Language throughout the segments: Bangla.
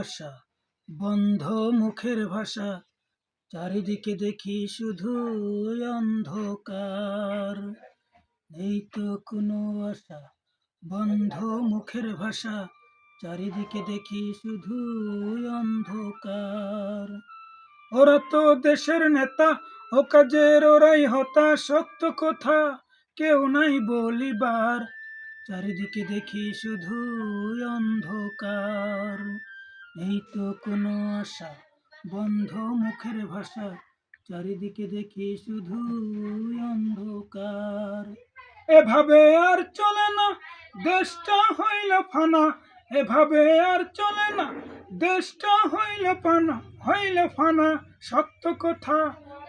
আশা বন্ধ মুখের ভাষা, চারিদিকে দেখি শুধু অন্ধকার। নেই তো কোনো আশা, বন্ধ মুখের ভাষা, চারিদিকে দেখি শুধু অন্ধকার। ওরা তো দেশের নেতা, ও কাজের ওরাই হতা সত্য কথা, কেউ নাই বলিবার। চারিদিকে দেখি শুধু অন্ধকার। এই তো কোনো আশা, বন্ধ মুখের ভাষা, চারিদিকে দেখি শুধু অন্ধকার। এভাবে আর চলে না, দেশটা হইল ফানা, এভাবে আর চলে না, দেশটা হইল ফানা হইল ফানা, সত্য কথা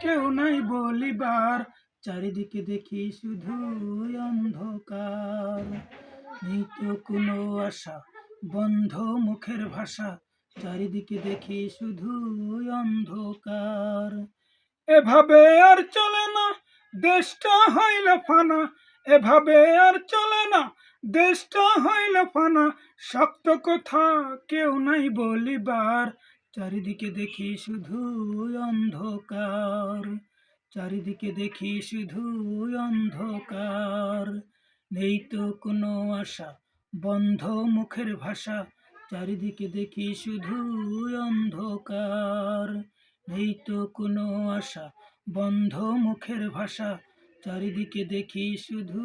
কেউ নাই বলিবার, চারিদিকে দেখি শুধু অন্ধকার। নেই তো কোনো আশা, বন্ধ মুখের ভাষা চারিদিকে দেখি শুধু অন্ধকার। এভাবে আর চলে না, দেশটা হইল ফানা। এভাবে আর চলে না, দেশটা হইল ফানা। শক্ত কথা কেউ নাই বলিবার। চারিদিকে দেখি শুধু অন্ধকার। চারিদিকে দেখি শুধু অন্ধকার। নেই তো কোনো আশা, বন্ধ মুখের ভাষা। চারিদিকে দেখি শুধু অন্ধকার। নেই তো কোনো আশা বন্ধ মুখের ভাষা। চারিদিকে দেখি শুধু